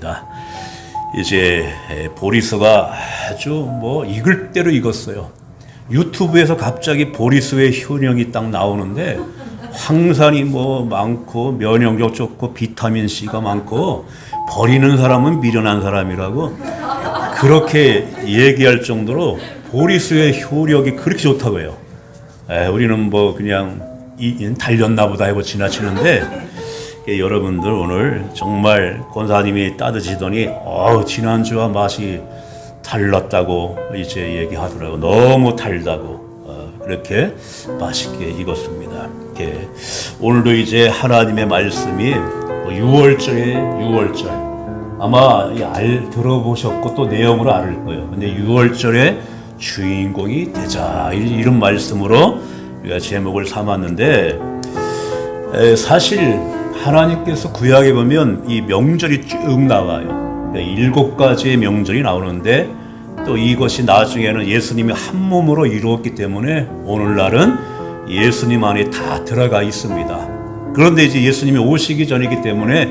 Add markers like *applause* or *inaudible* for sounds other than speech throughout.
있습니다. 이제 보리스가 아주 뭐 익을 대로 익었어요. 유튜브에서 갑자기 보리스의 효능이 딱 나오는데 황산이 뭐 많고 면역력 좋고 비타민 C가 많고 버리는 사람은 미련한 사람이라고 그렇게 얘기할 정도로 보리스의 효력이 그렇게 좋다고 해요. 에, 우리는 뭐 그냥 이, 이 달렸나 보다 하고 지나치는데 예, 여러분들 오늘 정말 권사님이 따드시더니 어, 지난주와 맛이 달랐다고 이제 얘기하더라고 너무 달다고 어, 그렇게 맛있게 익었습니다. 예, 오늘도 이제 하나님의 말씀이 6월절에 6월절 아마 이알 들어보셨고 또 내용으로 알을 거예요. 근데 6월절에 주인공이 되자 이- 이런 말씀으로 우리가 제목을 삼았는데 에, 사실 하나님께서 구약에 보면 이 명절이 쭉 나와요. 그러니까 일곱 가지의 명절이 나오는데 또 이것이 나중에는 예수님이 한 몸으로 이루었기 때문에 오늘날은 예수님 안에 다 들어가 있습니다. 그런데 이제 예수님이 오시기 전이기 때문에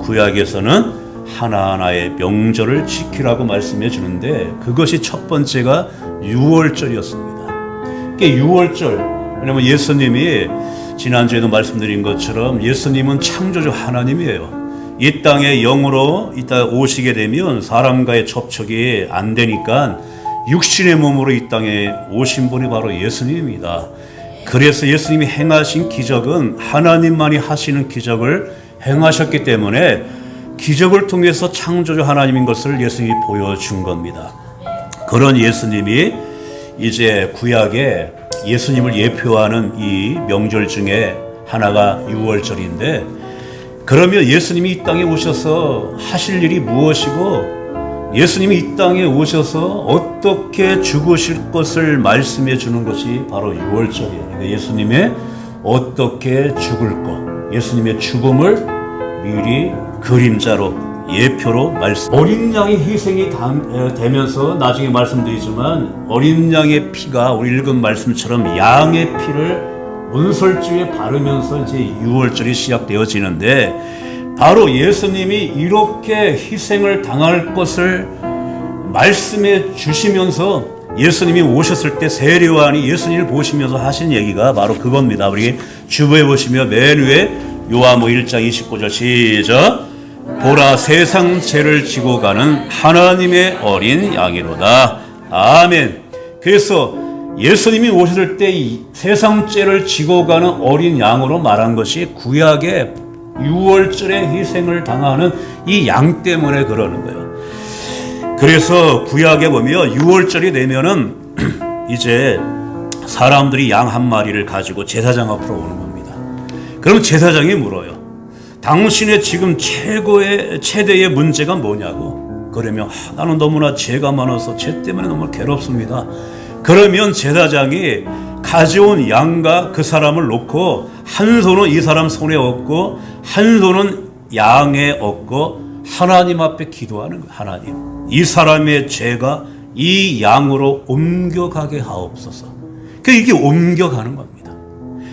구약에서는 하나하나의 명절을 지키라고 말씀해 주는데 그것이 첫 번째가 6월절이었습니다. 이게 6월절 왜냐면 예수님이 지난주에도 말씀드린 것처럼 예수님은 창조주 하나님이에요. 이 땅에 영으로 이따 오시게 되면 사람과의 접촉이 안 되니까 육신의 몸으로 이 땅에 오신 분이 바로 예수님입니다. 그래서 예수님이 행하신 기적은 하나님만이 하시는 기적을 행하셨기 때문에 기적을 통해서 창조주 하나님인 것을 예수님이 보여준 겁니다. 그런 예수님이 이제 구약에 예수님을 예표하는 이 명절 중에 하나가 6월절인데 그러면 예수님이 이 땅에 오셔서 하실 일이 무엇이고 예수님이 이 땅에 오셔서 어떻게 죽으실 것을 말씀해 주는 것이 바로 6월절이에요. 그러니까 예수님의 어떻게 죽을 것, 예수님의 죽음을 미리 그림자로 예표로 말씀. 어린 양의 희생이 당- 에, 되면서 나중에 말씀드리지만 어린 양의 피가 우리 읽은 말씀처럼 양의 피를 문설주에 바르면서 이제 6월절이 시작되어지는데 바로 예수님이 이렇게 희생을 당할 것을 말씀해 주시면서 예수님이 오셨을 때 세례요한이 예수님을 보시면서 하신 얘기가 바로 그겁니다. 우리 주부에 보시면 맨 위에 요한모 1장 29절 시작 보라 세상 죄를 지고 가는 하나님의 어린 양이로다. 아멘. 그래서 예수님이 오셨을 때이 세상 죄를 지고 가는 어린 양으로 말한 것이 구약의 6월절에 희생을 당하는 이 양 때문에 그러는 거예요. 그래서 구약에 보면 6월절이 되면은 *clears throat* 이제 사람들이 양 한 마리를 가지고 제사장 앞으로 오는 겁니다. 그럼 제사장이 물어요. 당신의 지금 최고의 최대의 문제가 뭐냐고. 그러면 아, 나는 너무나 죄가 많아서 죄 때문에 너무 괴롭습니다. 그러면 제사장이 가져온 양과 그 사람을 놓고 한 손은 이 사람 손에 얹고 한 손은 양에 얹고 하나님 앞에 기도하는 거예요. 하나님, 이 사람의 죄가 이 양으로 옮겨가게 하옵소서. 그 이게 옮겨가는 겁니다.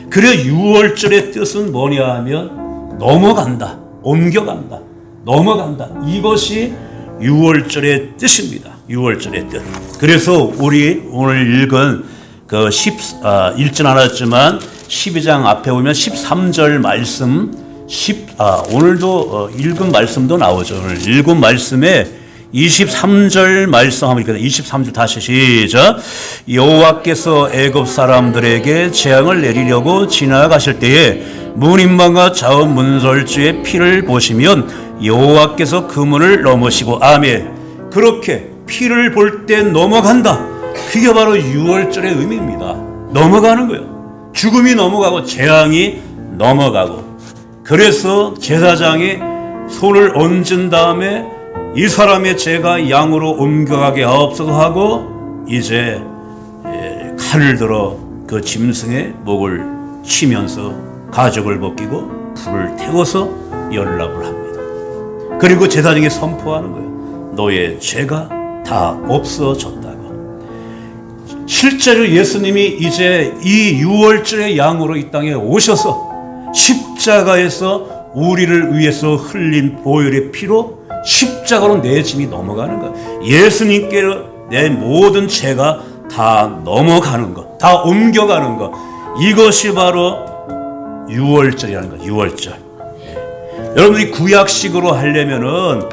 그래 6월절의 뜻은 뭐냐 하면 넘어간다, 옮겨간다, 넘어간다. 이것이 6월절의 뜻입니다. 6월절의 뜻. 그래서 우리 오늘 읽은 그 10, 아, 읽진 않았지만 12장 앞에 보면 13절 말씀 10, 아, 오늘도 어, 읽은 말씀도 나오죠. 오늘 읽은 말씀에 23절 말씀 한번 읽거든요. 23절 다시 시작. 여호와께서 애굽 사람들에게 재앙을 내리려고 지나가실 때에 문인방과 자원 문설주의 피를 보시면 여호와께서 그 문을 넘으시고 아멘. 그렇게 피를 볼 때 넘어간다. 그게 바로 6월절의 의미입니다. 넘어가는 거예요. 죽음이 넘어가고 재앙이 넘어가고. 그래서 제사장이 손을 얹은 다음에 이 사람의 죄가 양으로 옮겨가게 하옵소서 하고 이제 예, 칼을 들어 그 짐승의 목을 치면서 가죽을 벗기고 불을 태워서 연락을 합니다. 그리고 제사장이 선포하는 거예요. 너의 죄가 다 없어졌다고. 실제로 예수님이 이제 이 6월절의 양으로 이 땅에 오셔서 십자가에서 우리를 위해서 흘린 보혈의 피로 십자가로 내 짐이 넘어가는 것. 예수님께 내 모든 죄가 다 넘어가는 것, 다 옮겨가는 것. 이것이 바로 유월절이라는 것. 유월절. 예. 여러분들이 구약식으로 하려면은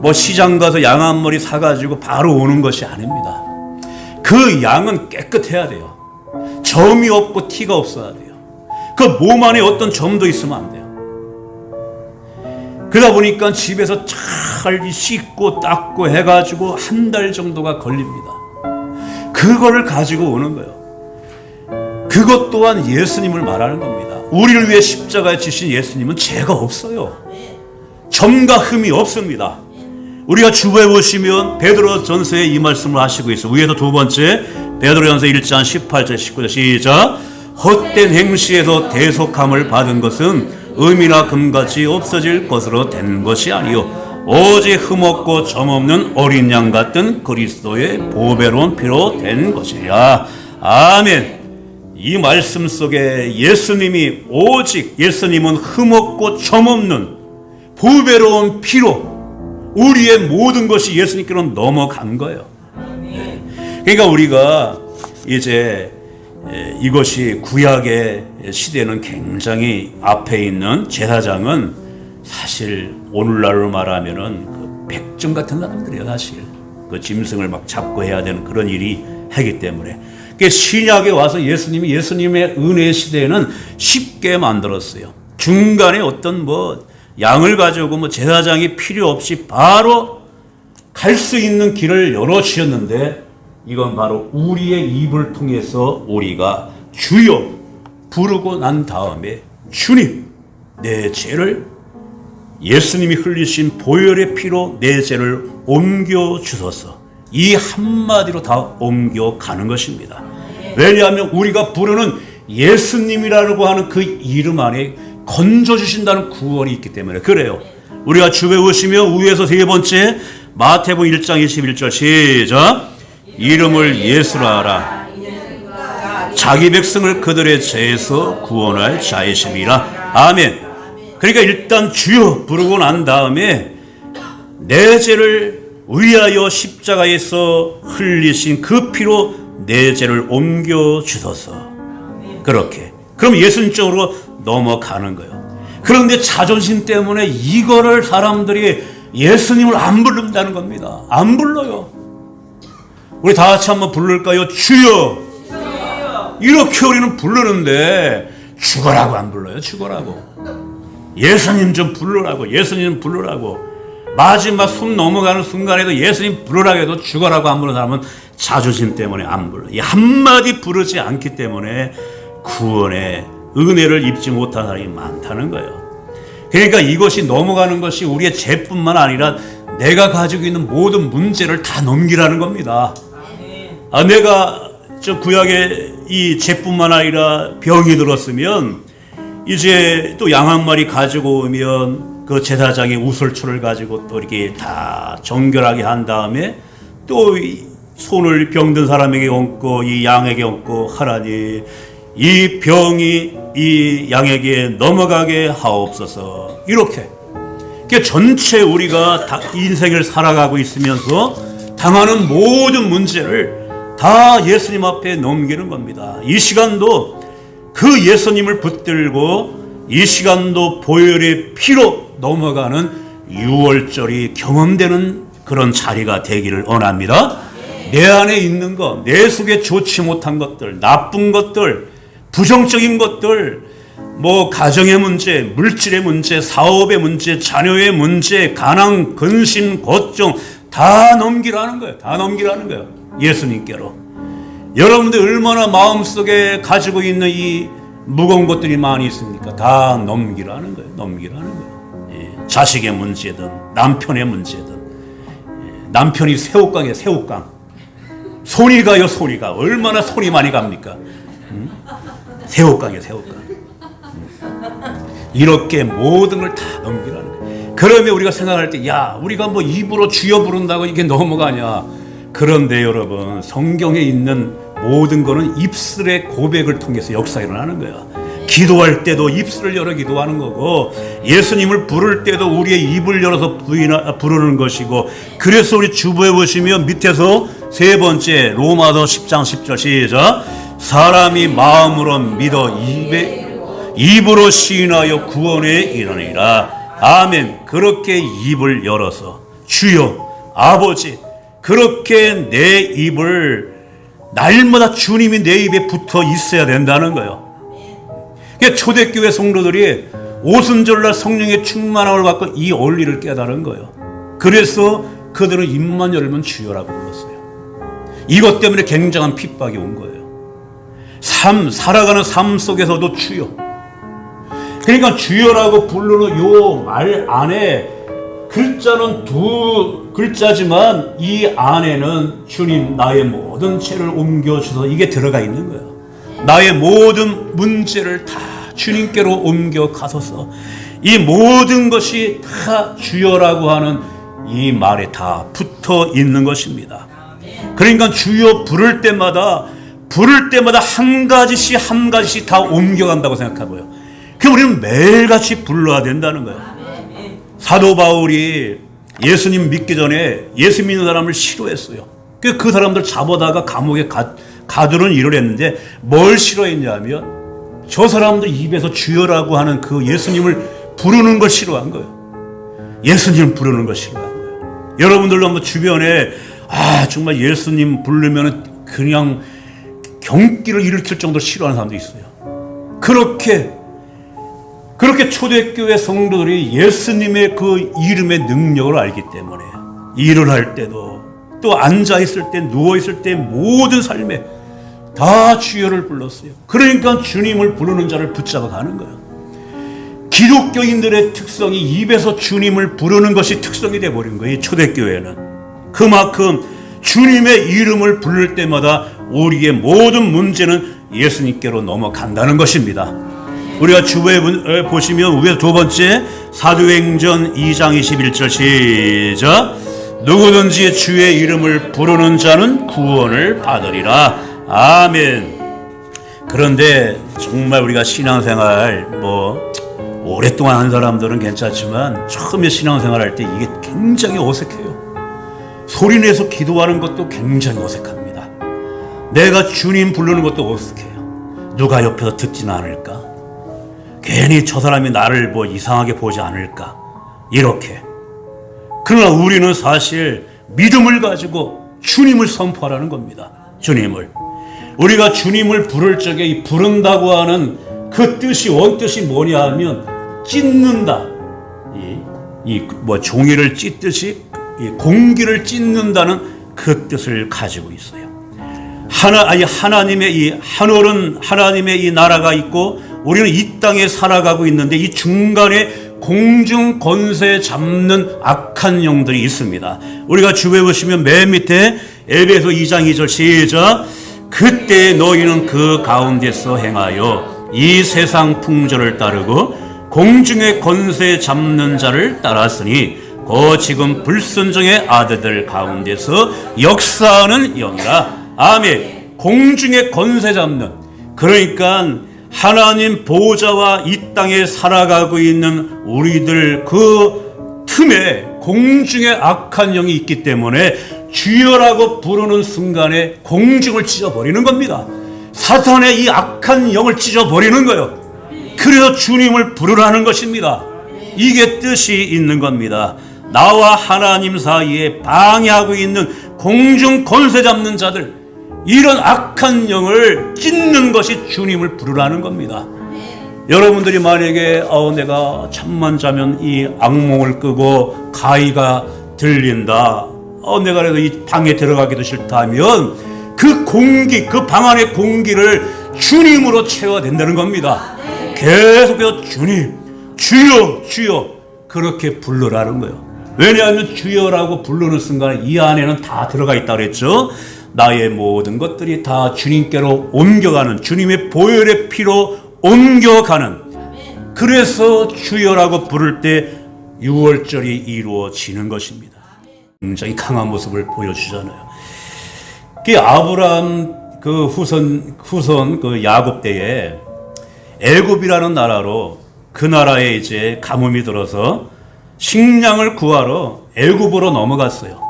뭐 시장 가서 양한 머리 사가지고 바로 오는 것이 아닙니다. 그 양은 깨끗해야 돼요. 점이 없고 티가 없어야 돼요. 그 몸 안에 어떤 점도 있으면 안 돼요. 그러다 보니까 집에서 잘 씻고 닦고 해가지고 한 달 정도가 걸립니다. 그거를 가지고 오는 거예요. 그것 또한 예수님을 말하는 겁니다. 우리를 위해 십자가에 지신 예수님은 죄가 없어요. 점과 흠이 없습니다. 우리가 주부에 보시면 베드로 전서에 이 말씀을 하시고 있어. 위에서 두 번째 베드로 전서 1장 18절 19절 시작. 헛된 행시에서 대속함을 받은 것은 음이나 금같이 없어질 것으로 된 것이 아니요 오직 흠없고 점없는 어린 양 같은 그리스도의 보배로운 피로 된 것이라. 아멘. 이 말씀 속에 예수님이 오직 예수님은 흠없고 점없는 보배로운 피로 우리의 모든 것이 예수님께로 넘어간 거예요. 네. 그러니까 우리가 이제 에, 이것이 구약의 시대는 굉장히 앞에 있는 제사장은 사실 오늘날로 말하면은 그 백정 같은 사람들이에요 사실. 그 짐승을 막 잡고 해야 되는 그런 일이 하기 때문에. 그 신약에 와서 예수님이 예수님의 은혜 시대에는 쉽게 만들었어요. 중간에 어떤 뭐 양을 가지고 뭐 제사장이 필요 없이 바로 갈 수 있는 길을 열어 주셨는데 이건 바로 우리의 입을 통해서 우리가 주여 부르고 난 다음에 주님 내 죄를 예수님이 흘리신 보혈의 피로 내 죄를 옮겨 주소서. 이 한마디로 다 옮겨 가는 것입니다. 왜냐하면 우리가 부르는 예수님이라고 하는 그 이름 안에 건져 주신다는 구원이 있기 때문에 그래요. 우리가 주에 오시며 위에서 세 번째 마태복 1장 21절 시작 이름을 예수라 하라 자기 백성을 그들의 죄에서 구원할 자이심이라 아멘 그러니까 일단 주여 부르고 난 다음에 내 죄를 위하여 십자가에서 흘리신 그 피로 내 죄를 옮겨 주소서. 그렇게. 그럼 예수님 쪽으로 넘어가는 거예요. 그런데 자존심 때문에 이거를 사람들이 예수님을 안 부른다는 겁니다. 안 불러요. 우리 다 같이 한번 부를까요? 주여! 이렇게 우리는 부르는데 죽어라고 안 불러요. 죽어라고. 예수님 좀 부르라고 예수님 부르라고 마지막 숨 넘어가는 순간에도 예수님 부르라고 해도 죽어라고 안 부르는 사람은 자존심 때문에 안 불러 이 한마디 부르지 않기 때문에 구원의 은혜를 입지 못한 사람이 많다는 거예요 그러니까 이것이 넘어가는 것이 우리의 죄뿐만 아니라 내가 가지고 있는 모든 문제를 다 넘기라는 겁니다 아, 내가 저 구약의 이 죄뿐만 아니라 병이 들었으면 이제 또 양 한 마리 가지고 오면 그 제사장이 우슬초를 가지고 또 이렇게 다 정결하게 한 다음에 또 손을 병든 사람에게 얹고 이 양에게 얹고 하나님 이 병이 이 양에게 넘어가게 하옵소서. 이렇게. 그 전체 우리가 다 인생을 살아가고 있으면서 당하는 모든 문제를 다 예수님 앞에 넘기는 겁니다. 이 시간도 그 예수님을 붙들고 이 시간도 보혈의 피로 넘어가는 6월절이 경험되는 그런 자리가 되기를 원합니다. 내 안에 있는 것, 내 속에 좋지 못한 것들, 나쁜 것들, 부정적인 것들, 뭐 가정의 문제, 물질의 문제, 사업의 문제, 자녀의 문제, 가난, 근심, 걱정 다 넘기라는 거예요. 다 넘기라는 거예요. 예수님께로. 여러분들 얼마나 마음속에 가지고 있는 이 무거운 것들이 많이 있습니까? 다 넘기라는 거예요. 넘기라는 거예요. 예, 자식의 문제든 남편의 문제든 예, 남편이 새우깡이에요. 새우깡. 손이 가요. 손이 가. 얼마나 손이 많이 갑니까? 음? 새우깡이에요. 새우깡. 음. 이렇게 모든 걸 다 넘기라는 거예요. 그러면 우리가 생각할 때, 야, 우리가 뭐 입으로 주여 부른다고 이게 넘어가냐? 그런데 여러분, 성경에 있는 모든 거는 입술의 고백을 통해서 역사 일어나는 거야. 기도할 때도 입술을 열어 기도하는 거고 예수님을 부를 때도 우리의 입을 열어서 부이나, 부르는 것이고 그래서 우리 주부에 보시면 밑에서 세 번째 로마서 10장 10절 시작. 사람이 마음으로 믿어 입에 입으로 시인하여 구원에 이르니라. 아멘. 그렇게 입을 열어서 주여 아버지 그렇게 내 입을 날마다 주님이 내 입에 붙어 있어야 된다는 거예요. 그러니까 초대교회 성도들이 오순절날 성령의 충만함을 받고 이 원리를 깨달은 거예요. 그래서 그들은 입만 열면 주여라고 불렀어요. 이것 때문에 굉장한 핍박이 온 거예요. 삶, 살아가는 삶 속에서도 주여. 그러니까 주여라고 부르는 요 말 안에 글자는 두 글자지만 이 안에는 주님 나의 모든 죄를 옮겨주서 이게 들어가 있는 거예요. 나의 모든 문제를 다 주님께로 옮겨 가소서. 이 모든 것이 다 주여라고 하는 이 말에 다 붙어 있는 것입니다. 그러니까 주여 부를 때마다 부를 때마다 한 가지씩 한 가지씩 다 옮겨간다고 생각하고요. 그 우리는 매일같이 불러야 된다는 거예요. 사도 바울이 예수님 믿기 전에 예수 믿는 사람을 싫어했어요. 그, 그 사람들 잡아다가 감옥에 가, 가두는 일을 했는데 뭘 싫어했냐면 저 사람들 입에서 주여라고 하는 그 예수님을 부르는 걸 싫어한 거예요. 예수님 부르는 걸 싫어한 거예요. 여러분들도 한번 주변에 아 정말 예수님 부르면 그냥 경기를 일으킬 정도로 싫어하는 사람도 있어요. 그렇게 그렇게 초대교회 성도들이 예수님의 그 이름의 능력을 알기 때문에 일을 할 때도 또 앉아 있을 때 누워 있을 때 모든 삶에 다 주여를 불렀어요. 그러니까 주님을 부르는 자를 붙잡아 가는 거예요. 기독교인들의 특성이 입에서 주님을 부르는 것이 특성이 돼 버린 거예요. 이 초대교회는 그만큼 주님의 이름을 부를 때마다 우리의 모든 문제는 예수님께로 넘어간다는 것입니다. 우리가 주부에 보시면 위에 두 번째 사도행전 2장 21절 시작. 누구든지 주의 이름을 부르는 자는 구원을 받으리라. 아멘. 그런데 정말 우리가 신앙생활 뭐 오랫동안 한 사람들은 괜찮지만 처음에 신앙생활 할 때 이게 굉장히 어색해요. 소리내서 기도하는 것도 굉장히 어색합니다. 내가 주님 부르는 것도 어색해요. 누가 옆에서 듣지는 않을까 괜히 저 사람이 나를 뭐 이상하게 보지 않을까. 이렇게. 그러나 우리는 사실 믿음을 가지고 주님을 선포하라는 겁니다. 주님을. 우리가 주님을 부를 적에 이 부른다고 하는 그 뜻이 원뜻이 뭐냐 하면 찢는다. 이, 이뭐 종이를 찢듯이 이 공기를 찢는다는 그 뜻을 가지고 있어요. 하나 아니 하나님의 이 한올은 하나님의 이 나라가 있고 우리는 이 땅에 살아가고 있는데 이 중간에 공중 권세 잡는 악한 영들이 있습니다. 우리가 주에 보시면 맨 밑에 에베소 2장 2절 시작. 그때 너희는 그 가운데서 행하여 이 세상 풍조를 따르고 공중의 권세 잡는 자를 따랐으니 그 지금 불순종의 아들들 가운데서 역사하는 영이라. 아멘. 공중의 권세 잡는. 그러니까 하나님 보호자와 이 땅에 살아가고 있는 우리들 그 틈에 공중에 악한 영이 있기 때문에 주여라고 부르는 순간에 공중을 찢어버리는 겁니다. 사탄의 이 악한 영을 찢어버리는 거예요. 그래서 주님을 부르라는 것입니다. 이게 뜻이 있는 겁니다. 나와 하나님 사이에 방해하고 있는 공중 권세 잡는 자들, 이런 악한 영을 찢는 것이 주님을 부르라는 겁니다. 여러분들이 만약에 어, 내가 잠만 자면 이 악몽을 끄고 가위가 들린다. 어, 내가 그래도 이 방에 들어가기도 싫다면 그 공기, 그 방 안의 공기를 주님으로 채워야 된다는 겁니다. 계속해서 주님, 주여, 주여 그렇게 부르라는 거예요. 왜냐하면 주여라고 부르는 순간 이 안에는 다 들어가 있다 그랬죠. 나의 모든 것들이 다 주님께로 옮겨가는 주님의 보혈의 피로 옮겨가는 그래서 주여라고 부를 때 6월절이 이루어지는 것입니다. 굉장히 강한 모습을 보여주잖아요. 그 아브라함 그 후손 후손 그 야곱 때에 애굽이라는 나라로 그 나라에 이제 가뭄이 들어서 식량을 구하러 애굽으로 넘어갔어요.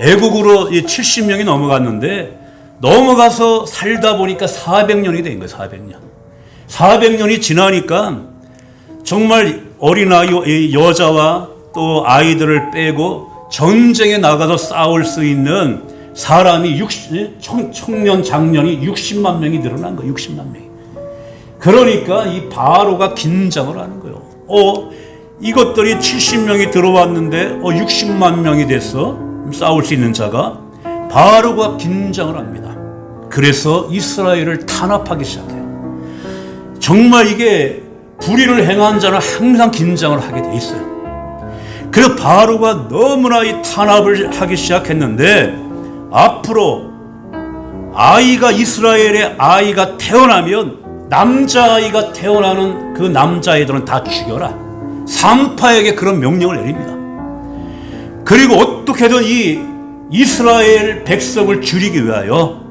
애국으로 70명이 넘어갔는데 넘어가서 살다 보니까 400년이 된 거예요. 400년. 400년이 지나니까 정말 어린아이 이 여자와 또 아이들을 빼고 전쟁에 나가서 싸울 수 있는 사람이 60, 청, 청년 장년이 60만 명이 늘어난 거예요. 60만 명이. 그러니까 이 바로가 긴장을 하는 거예요. 어, 이것들이 70명이 들어왔는데 어 60만 명이 됐어. 싸울 수 있는 자가 바로가 긴장을 합니다. 그래서 이스라엘을 탄압하기 시작해요. 정말 이게 불의를 행한 자는 항상 긴장을 하게 돼 있어요. 그래서 바로가 너무나 이 탄압을 하기 시작했는데 앞으로 아이가 이스라엘의 아이가 태어나면 남자아이가 태어나는 그 남자아이들은 다 죽여라. 산파에게 그런 명령을 내립니다. 그리고 어떻게든 이 이스라엘 백성을 줄이기 위하여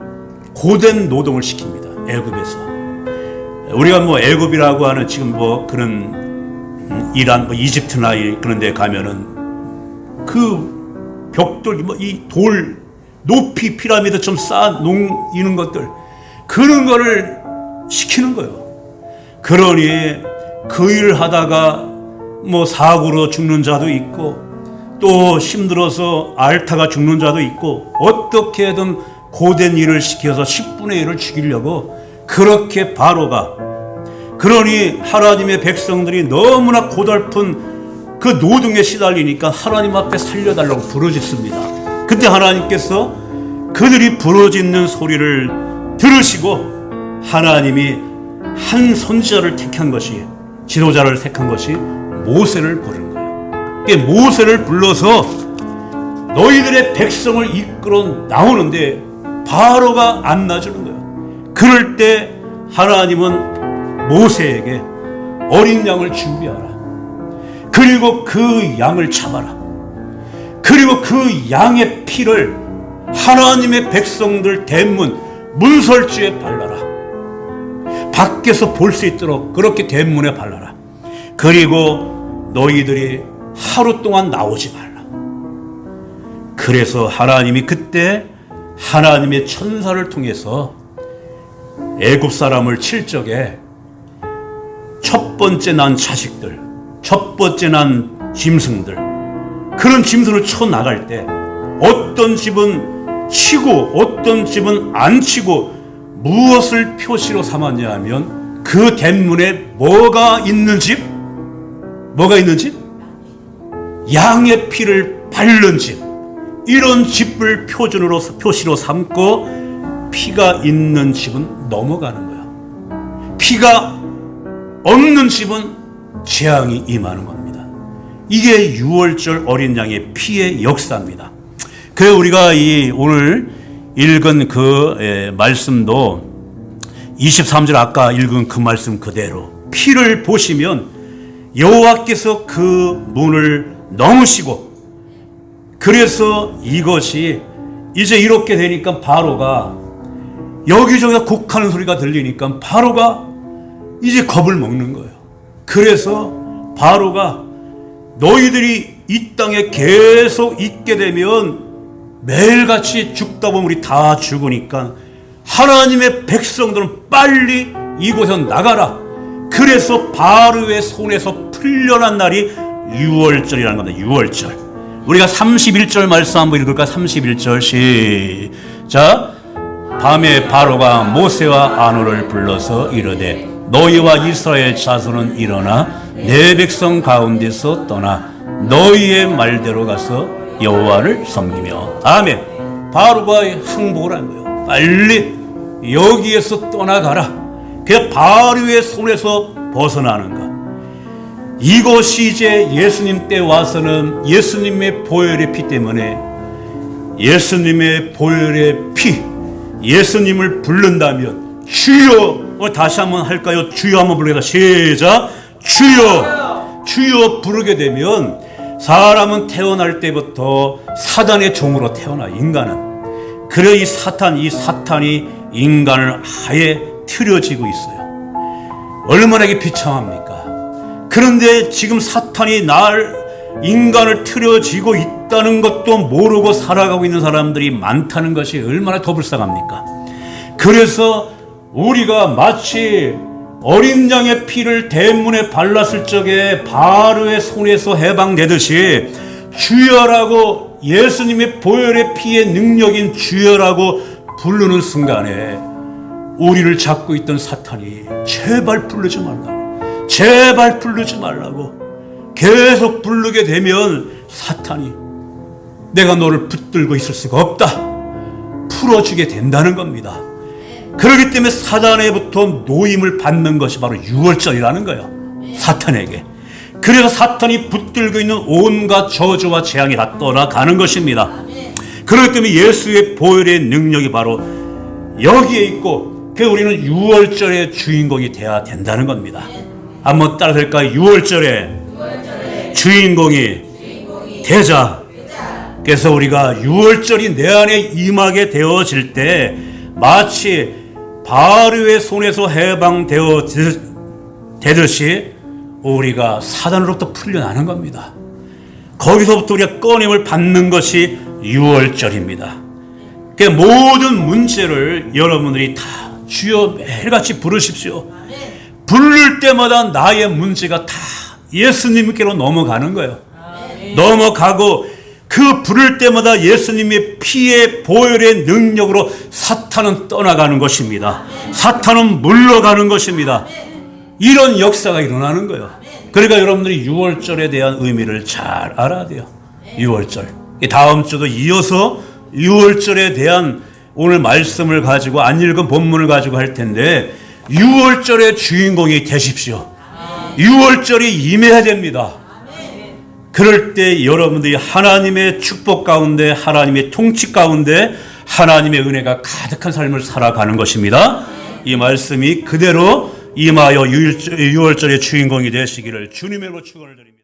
고된 노동을 시킵니다. 애굽에서. 우리가 뭐 애굽이라고 하는 지금 뭐 그런 음, 이란 뭐 이집트나 이- 그런 데 가면은 그 벽돌 뭐 이 돌 높이 피라미드 좀 쌓아 놓는 것들 그런 거를 시키는 거예요. 그러니 그 일을 하다가 뭐 사고로 죽는 자도 있고 또 힘들어서 앓다가 죽는 자도 있고 어떻게든 고된 일을 시켜서 10분의 1을 죽이려고 그렇게 바로가 그러니 하나님의 백성들이 너무나 고달픈 그 노동에 시달리니까 하나님 앞에 살려달라고 부르짖습니다. 그때 하나님께서 그들이 부르짖는 소리를 들으시고 하나님이 한 선지자를 택한 것이 지도자를 택한 것이 모세를 부른 거예요. 모세를 불러서 너희들의 백성을 이끌어 나오는데 바로가 안 놔주는 거예요. 그럴 때 하나님은 모세에게 어린 양을 준비하라. 그리고 그 양을 잡아라. 그리고 그 양의 피를 하나님의 백성들 대문 문설주에 발라라. 밖에서 볼 수 있도록 그렇게 대문에 발라라. 그리고 너희들이 하루 동안 나오지 말라. 그래서 하나님이 그때 하나님의 천사를 통해서 애굽 사람을 칠 적에 첫 번째 난 자식들, 첫 번째 난 짐승들, 그런 짐승을 쳐 나갈 때 어떤 집은 치고 어떤 집은 안 치고 무엇을 표시로 삼았냐 하면 그 대문에 뭐가 있는 집? 뭐가 있는 집? 양의 피를 바른 집. 이런 집을 표준으로 표시로 삼고 피가 있는 집은 넘어가는 거야. 피가 없는 집은 재앙이 임하는 겁니다. 이게 6월절 어린 양의 피의 역사입니다. 그래 우리가 이 오늘 읽은 그 예, 말씀도 23절 아까 읽은 그 말씀 그대로 피를 보시면 여호와께서 그 문을 넘으시고 그래서 이것이 이제 이렇게 되니까 바로가 여기저기 곡하는 소리가 들리니까 바로가 이제 겁을 먹는 거예요. 그래서 바로가 너희들이 이 땅에 계속 있게 되면 매일같이 죽다 보면 우리 다 죽으니까 하나님의 백성들은 빨리 이곳에서 나가라. 그래서 바로의 손에서 풀려난 날이 6월절이라는 겁니다. 6월절. 우리가 31절 말씀 한번 읽을까? 31절 시작. 밤에 바로가 모세와 아노를 불러서 이르되 너희와 이스라엘 자손은 일어나 내 백성 가운데서 떠나 너희의 말대로 가서 여호와를 섬기며 아멘. 바로가 항복을 한 거예요. 빨리 여기에서 떠나가라. 그 바로의 손에서 벗어나는 것. 이것이 이제 예수님 때 와서는 예수님의 보혈의 피 때문에 예수님의 보혈의 피, 예수님을 부른다면 주여 어, 다시 한번 할까요? 주여 한번 부르겠다. 시작. 주여, 주여 부르게 되면 사람은 태어날 때부터 사단의 종으로 태어나 인간은 그래 이 사탄 이 사탄이 인간을 아예 틀어지고 있어요. 얼마나 비참합니까? 그런데 지금 사탄이 날 인간을 틀어지고 있다는 것도 모르고 살아가고 있는 사람들이 많다는 것이 얼마나 더 불쌍합니까? 그래서 우리가 마치 어린 양의 피를 대문에 발랐을 적에 바르의 손에서 해방되듯이 주여라고 예수님의 보혈의 피의 능력인 주여라고 부르는 순간에 우리를 잡고 있던 사탄이 제발 부르지 말라고 제발 부르지 말라고 계속 부르게 되면 사탄이 내가 너를 붙들고 있을 수가 없다 풀어주게 된다는 겁니다. 그렇기 때문에 사단에부터 노임을 받는 것이 바로 유월절이라는 거예요. 사탄에게. 그래서 사탄이 붙들고 있는 온갖 저주와 재앙이 다 떠나가는 것입니다. 그렇기 때문에 예수의 보혈의 능력이 바로 여기에 있고 그 우리는 유월절의 주인공이 돼야 된다는 겁니다. 한번 따라 될까요? 유월절의 주인공이 되자. 그래서 우리가 유월절이 내 안에 임하게 되어질 때 마치 바르의 손에서 해방되어 되듯이 우리가 사단으로부터 풀려나는 겁니다. 거기서부터 우리가 꺼냄을 받는 것이 유월절입니다. 그 모든 문제를 여러분들이 다 주여 매일같이 부르십시오. 부를 때마다 나의 문제가 다 예수님께로 넘어가는 거예요. 넘어가고 그 부를 때마다 예수님의 피의 보혈의 능력으로 사탄은 떠나가는 것입니다. 사탄은 물러가는 것입니다. 이런 역사가 일어나는 거예요. 그러니까 여러분들이 6월절에 대한 의미를 잘 알아야 돼요. 6월절. 다음 주도 이어서 6월절에 대한 오늘 말씀을 가지고 안 읽은 본문을 가지고 할 텐데 6월절의 주인공이 되십시오. 6월절이 임해야 됩니다. 그럴 때 여러분들이 하나님의 축복 가운데 하나님의 통치 가운데 하나님의 은혜가 가득한 삶을 살아가는 것입니다. 이 말씀이 그대로 임하여 유월절의 주인공이 되시기를 주님으로 축원을 드립니다.